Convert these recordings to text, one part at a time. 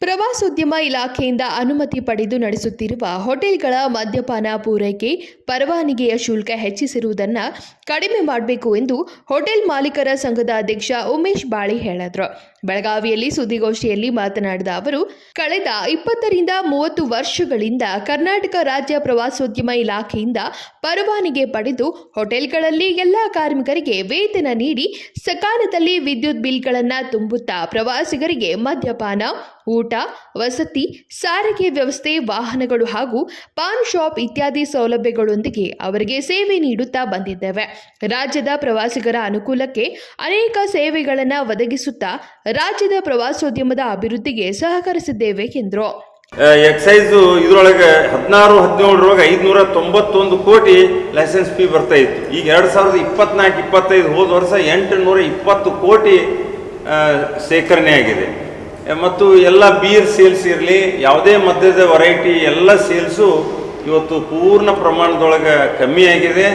ಪ್ರವಾಸೋದ್ಯಮ ಇಲಾಖೆಯಿಂದ ಅನುಮತಿ ಪಡೆದು ನಡೆಸುತ್ತಿರುವ ಹೋಟೆಲ್ಗಳ ಮದ್ಯಪಾನ ಪೂರೈಕೆ, ಪರವಾನಗಿಯ ಶುಲ್ಕ ಹೆಚ್ಚಿಸಿರುವುದನ್ನು ಕಡಿಮೆ ಮಾಡಬೇಕು ಎಂದು ಹೋಟೆಲ್ ಮಾಲೀಕರ ಸಂಘದ ಅಧ್ಯಕ್ಷ ಉಮೇಶ್ ಬಾಳಿ ಹೇಳಿದರು. ಬೆಳಗಾವಿಯಲ್ಲಿ ಸುದ್ದಿಗೋಷ್ಠಿಯಲ್ಲಿ ಮಾತನಾಡಿದ ಅವರು, ಕಳೆದ ಇಪ್ಪತ್ತರಿಂದ ಮೂವತ್ತು ವರ್ಷಗಳಿಂದ ಕರ್ನಾಟಕ ರಾಜ್ಯ ಪ್ರವಾಸೋದ್ಯಮ ಇಲಾಖೆಯಿಂದ ಪರವಾನಿಗೆ ಪಡೆದು ಹೋಟೆಲ್ಗಳಲ್ಲಿ ಎಲ್ಲ ಕಾರ್ಮಿಕರಿಗೆ ವೇತನ ನೀಡಿ, ಸಕಾಲದಲ್ಲಿ ವಿದ್ಯುತ್ ಬಿಲ್ಗಳನ್ನು ತುಂಬುತ್ತಾ ಪ್ರವಾಸಿಗರಿಗೆ ಮದ್ಯಪಾನ, ಊಟ ವಸತಿ, ಸಾರಿಗೆ ವ್ಯವಸ್ಥೆ, ವಾಹನಗಳು ಹಾಗೂ ಪಾನ್ ಶಾಪ್ ಇತ್ಯಾದಿ ಸೌಲಭ್ಯಗಳೊಂದಿಗೆ ಅವರಿಗೆ ಸೇವೆ ನೀಡುತ್ತಾ ಬಂದಿದ್ದೇವೆ. ರಾಜ್ಯದ ಪ್ರವಾಸಿಗರ ಅನುಕೂಲಕ್ಕೆ ಅನೇಕ ಸೇವೆಗಳನ್ನು ಒದಗಿಸುತ್ತಾ ರಾಜ್ಯದ ಪ್ರವಾಸೋದ್ಯಮದ ಅಭಿವೃದ್ಧಿಗೆ ಸಹಕರಿಸಿದ್ದೇವೆ, ಎಂದರು. ಎಕ್ಸೈಸ್ ಇದರೊಳಗೆ ಹದಿನಾರು ಹದಿನೇಳರೊಳಗೆ ಐದುನೂರ ತೊಂಬತ್ತೊಂದು ಕೋಟಿ ಲೈಸೆನ್ಸ್ ಫೀ ಬರ್ತಾ ಇತ್ತು. ಈಗ ಎರಡು ಸಾವಿರದ ಇಪ್ಪತ್ನಾಲ್ಕು, ಇಪ್ಪತ್ತೈದು ಹೋದ ವರ್ಷ ಎಂಟುನೂರ ಇಪ್ಪತ್ತು ಕೋಟಿ ಶೇಖರಣೆ ಆಗಿದೆ. ಮತ್ತು ಎಲ್ಲ ಬೀರ್ ಸೇಲ್ಸ್ ಇರಲಿ, ಯಾವುದೇ ಮದ್ಯದ ವೆರೈಟಿ ಎಲ್ಲ ಸೇಲ್ಸು ಇವತ್ತು ಪೂರ್ಣ ಪ್ರಮಾಣದೊಳಗೆ ಕಮ್ಮಿ ಆಗಿದೆ.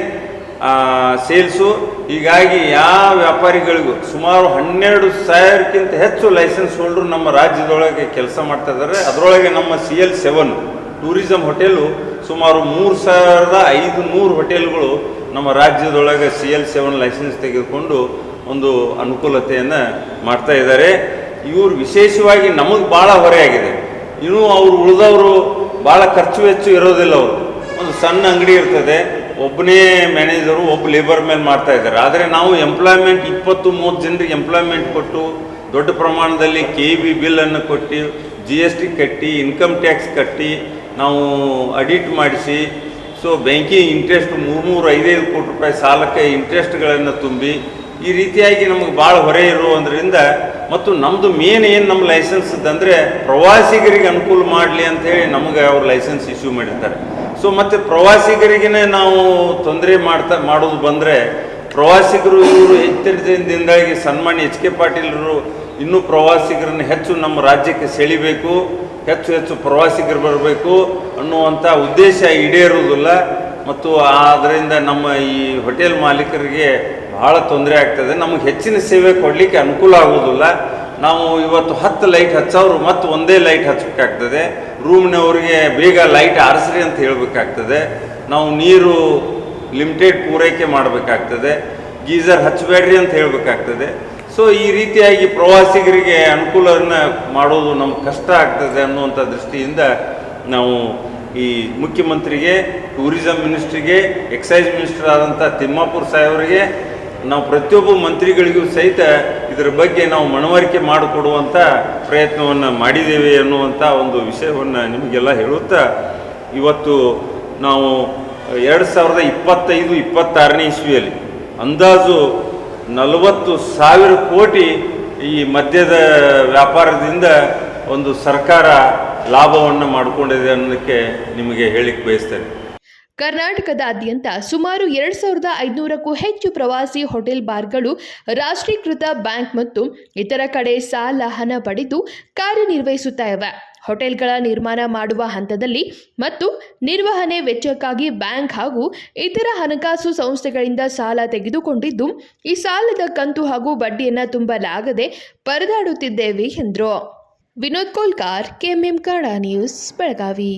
ಸೇಲ್ಸು ಹೀಗಾಗಿ ಯಾವ ವ್ಯಾಪಾರಿಗಳಿಗೂ ಸುಮಾರು ಹನ್ನೆರಡು ಸಾವಿರಕ್ಕಿಂತ ಹೆಚ್ಚು ಲೈಸೆನ್ಸ್ ಹೋಲ್ಡ್ರು ನಮ್ಮ ರಾಜ್ಯದೊಳಗೆ ಕೆಲಸ ಮಾಡ್ತಾ ಇದ್ದಾರೆ. ಅದರೊಳಗೆ ನಮ್ಮ C L seven tourism hotel ಸುಮಾರು ಮೂರು ಸಾವಿರದ ಐದು ನೂರು ಹೋಟೆಲ್ಗಳು ನಮ್ಮ ರಾಜ್ಯದೊಳಗೆ ಸಿ ಎಲ್ ಸೆವೆನ್ ಲೈಸೆನ್ಸ್ ತೆಗೆದುಕೊಂಡು ಒಂದು ಅನುಕೂಲತೆಯನ್ನು ಮಾಡ್ತಾ ಇದ್ದಾರೆ. ಇವರು ವಿಶೇಷವಾಗಿ ನಮಗೆ ಭಾಳ ಹೊರೆಯಾಗಿದೆ ಇನ್ನೂ ಅವರು ಉಳಿದವರು ಭಾಳ ಖರ್ಚು ವೆಚ್ಚು ಇರೋದಿಲ್ಲ ಅವರು. ಒಂದು ಸಣ್ಣ ಅಂಗಡಿ ಇರ್ತದೆ ಒಬ್ಬನೇ ಮ್ಯಾನೇಜರು ಒಬ್ಬ ಲೇಬರ್ ಮೇಲೆ ಮಾಡ್ತಾ ಇದ್ದಾರೆ. ಆದರೆ ನಾವು ಎಂಪ್ಲಾಯ್ಮೆಂಟ್ ಇಪ್ಪತ್ತು ಮೂವತ್ತು ಜನರಿಗೆ ಎಂಪ್ಲಾಯ್ಮೆಂಟ್ ಕೊಟ್ಟು, ದೊಡ್ಡ ಪ್ರಮಾಣದಲ್ಲಿ ಕೆ ಬಿ ಬಿಲ್ಲನ್ನು ಕೊಟ್ಟು ಜಿ ಎಸ್ ಟಿ ಕಟ್ಟಿ ಇನ್ಕಮ್ ಟ್ಯಾಕ್ಸ್ ಕಟ್ಟಿ, ನಾವು ಅಡಿಟ್ ಮಾಡಿಸಿ ಸೊ ಬ್ಯಾಂಕಿಂಗ್ ಇಂಟ್ರೆಸ್ಟ್ ಮೂರು ಮೂರು ಐದೈದು ಕೋಟಿ ರೂಪಾಯಿ ಸಾಲಕ್ಕೆ ಇಂಟ್ರೆಸ್ಟ್ಗಳನ್ನು ತುಂಬಿ ಈ ರೀತಿಯಾಗಿ ನಮಗೆ ಭಾಳ ಹೊರೆ ಇರುವುದರಿಂದ ಮತ್ತು ನಮ್ಮದು ಮೇನ್ ಏನು ನಮ್ಮ ಲೈಸೆನ್ಸ್ ಅಂದರೆ ಪ್ರವಾಸಿಗರಿಗೆ ಅನುಕೂಲ ಮಾಡಲಿ ಅಂತೇಳಿ ನಮಗೆ ಅವ್ರು ಲೈಸೆನ್ಸ್ ಇಶ್ಯೂ ಮಾಡಿರ್ತಾರೆ. ಸೊ ಮತ್ತು ಪ್ರವಾಸಿಗರಿಗೇ ನಾವು ತೊಂದರೆ ಮಾಡ್ತಾ, ಮಾಡೋದು ಬಂದರೆ ಪ್ರವಾಸಿಗರು ಇವರು ದಿನದಿಂದಾಗಿ ಸನ್ಮಾನ್ಯ ಎಚ್ ಕೆ ಪಾಟೀಲರು ಇನ್ನೂ ಪ್ರವಾಸಿಗರನ್ನು ಹೆಚ್ಚು ನಮ್ಮ ರಾಜ್ಯಕ್ಕೆ ಸೆಳಿಬೇಕು, ಹೆಚ್ಚು ಹೆಚ್ಚು ಪ್ರವಾಸಿಗರು ಬರಬೇಕು ಅನ್ನುವಂಥ ಉದ್ದೇಶ ಈಡೇರುವುದಿಲ್ಲ. ಮತ್ತು ಆದ್ದರಿಂದ ನಮ್ಮ ಈ ಹೋಟೆಲ್ ಮಾಲೀಕರಿಗೆ ಬಹಳ ತೊಂದರೆ ಆಗ್ತದೆ. ನಮಗೆ ಹೆಚ್ಚಿನ ಸೇವೆ ಕೊಡಲಿಕ್ಕೆ ಅನುಕೂಲ ಆಗುವುದಿಲ್ಲ. ನಾವು ಇವತ್ತು ಹತ್ತು ಲೈಟ್ ಹಚ್ಚೋರು ಮತ್ತು ಒಂದೇ ಲೈಟ್ ಹಚ್ಚಬೇಕಾಗ್ತದೆ. ರೂಮ್ನವ್ರಿಗೆ ಬೇಗ ಲೈಟ್ ಆರಿಸ್ರಿ ಅಂತ ಹೇಳಬೇಕಾಗ್ತದೆ. ನಾವು ನೀರು ಲಿಮಿಟೆಡ್ ಪೂರೈಕೆ ಮಾಡಬೇಕಾಗ್ತದೆ. ಗೀಸರ್ ಹಚ್ಚಬೇಡ್ರಿ ಅಂತ ಹೇಳಬೇಕಾಗ್ತದೆ. ಸೊ ಈ ರೀತಿಯಾಗಿ ಪ್ರವಾಸಿಗರಿಗೆ ಅನುಕೂಲವನ್ನು ಮಾಡೋದು ನಮ್ಗೆ ಕಷ್ಟ ಆಗ್ತದೆ ಅನ್ನುವಂಥ ದೃಷ್ಟಿಯಿಂದ ನಾವು ಈ ಮುಖ್ಯಮಂತ್ರಿಗೆ, ಟೂರಿಸಂ ಮಿನಿಸ್ಟ್ರಿಗೆ, ಎಕ್ಸೈಸ್ ಮಿನಿಸ್ಟರ್ ಆದಂಥ ತಿಮ್ಮಾಪುರ್ ಸಾಹೇಬರಿಗೆ ನಾವು ಪ್ರತಿಯೊಬ್ಬ ಮಂತ್ರಿಗಳಿಗೂ ಸಹಿತ ಇದರ ಬಗ್ಗೆ ನಾವು ಮನವರಿಕೆ ಮಾಡಿಕೊಡುವಂಥ ಪ್ರಯತ್ನವನ್ನು ಮಾಡಿದ್ದೇವೆ ಅನ್ನುವಂಥ ಒಂದು ವಿಷಯವನ್ನು ನಿಮಗೆಲ್ಲ ಹೇಳುತ್ತಾ, ಇವತ್ತು ನಾವು, ಎರಡು ಸಾವಿರದ ಇಪ್ಪತ್ತೈದು, ಇಪ್ಪತ್ತಾರನೇ ಇಸ್ವಿಯಲ್ಲಿ ಅಂದಾಜು ನಲವತ್ತು ಸಾವಿರ ಕೋಟಿ ಈ ಮದ್ಯದ ವ್ಯಾಪಾರದಿಂದ ಒಂದು ಸರ್ಕಾರ ಲಾಭವನ್ನು ಮಾಡಿಕೊಂಡಿದೆ ಅನ್ನೋದಕ್ಕೆ ನಿಮಗೆ ಹೇಳಿಕ್ಕೆ ಬಯಸ್ತೇನೆ. ಕರ್ನಾಟಕದಾದ್ಯಂತ ಸುಮಾರು ಎರಡು ಸಾವಿರದ ಐದುನೂರಕ್ಕೂ ಹೆಚ್ಚು ಪ್ರವಾಸಿ ಹೋಟೆಲ್ ಬಾರ್ಗಳು ರಾಷ್ಟ್ರೀಕೃತ ಬ್ಯಾಂಕ್ ಮತ್ತು ಇತರ ಕಡೆ ಸಾಲ ಹಣ ಪಡೆದು ಕಾರ್ಯನಿರ್ವಹಿಸುತ್ತಾ ಇವೆ ಹೋಟೆಲ್ಗಳ ನಿರ್ಮಾಣ ಮಾಡುವ ಹಂತದಲ್ಲಿ ಮತ್ತು ನಿರ್ವಹಣೆ ವೆಚ್ಚಕ್ಕಾಗಿ ಬ್ಯಾಂಕ್ ಹಾಗೂ ಇತರ ಹಣಕಾಸು ಸಂಸ್ಥೆಗಳಿಂದ ಸಾಲ ತೆಗೆದುಕೊಂಡಿದ್ದು, ಈ ಸಾಲದ ಕಂತು ಹಾಗೂ ಬಡ್ಡಿಯನ್ನು ತುಂಬಲಾಗದೆ ಪರದಾಡುತ್ತಿದ್ದೇವೆ ಎಂದರು. Vinod Kolkar, KMM Kannada news, Belagavi.